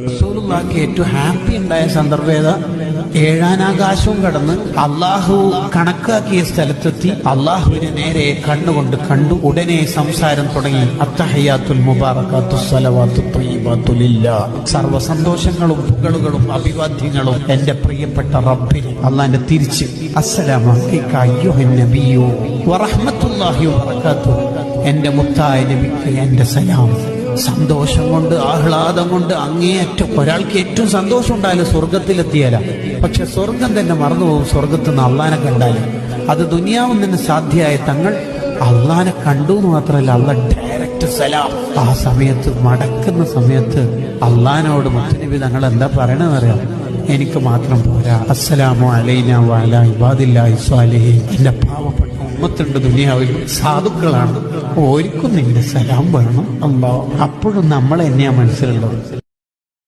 ഏറ്റവും ഹാപ്പി ഉണ്ടായ സന്ദർഭം ഏതാ? ഏഴാനാകാശവും കടന്ന് അള്ളാഹു കണക്കാക്കിയ സ്ഥലത്തെത്തി. അള്ളാഹുവിനെ നേരെ കണ്ണുകൊണ്ട് കണ്ടു. ഉടനെ സംസാരം തുടങ്ങി. ത്വയ്യിബാത്തുലില്ല സർവ സന്തോഷങ്ങളും പുകളുകളും അഭിവാദ്യങ്ങളും എന്റെ പ്രിയപ്പെട്ട റബ്ബിന് അള്ളാന്റെ തിരിച്ച്. അസ്സലാമു അലൈക അയ്യുഹൻ വറഹ്മത്തുള്ളാഹി വബറകാതുഹു എന്റെ മുത്തായ നബിക്ക് എന്റെ സലാം. സന്തോഷം കൊണ്ട് ആഹ്ലാദം കൊണ്ട് അങ്ങേയറ്റം ഒരാൾക്ക് ഏറ്റവും സന്തോഷം ഉണ്ടായാലും സ്വർഗത്തിലെത്തിയാല പക്ഷെ സ്വർഗം തന്നെ മറന്നുപോകും സ്വർഗത്തിൽ നിന്ന് അള്ളാനെ കണ്ടാൽ. അത് ദുനിയാവും തന്നെ സാധ്യമായ തങ്ങൾ അള്ളാനെ കണ്ടു എന്ന് മാത്രമല്ല അള്ള ഡയറക്റ്റ് സലാം. ആ സമയത്ത് മടക്കുന്ന സമയത്ത് അള്ളഹാനോട് മുത്തനബി തങ്ങൾ എന്താ പറയണെന്നറിയാം എനിക്ക് മാത്രം പോരാ. അസ്സലാമു അലൈന വാല ഇബാദില്ലാഹി സ്വാലിഹീൻ എന്റെ പാവപ്പെട്ട ഉമ്മത്തുണ്ട് ദുനിയാവിൽ സാധുക്കളാണ്. ഓർക്കും നിന്റെ സലാം വേണം. അല്ലോ അപ്പോഴും നമ്മൾ തന്നെയാ മനസ്സിലുള്ളത്.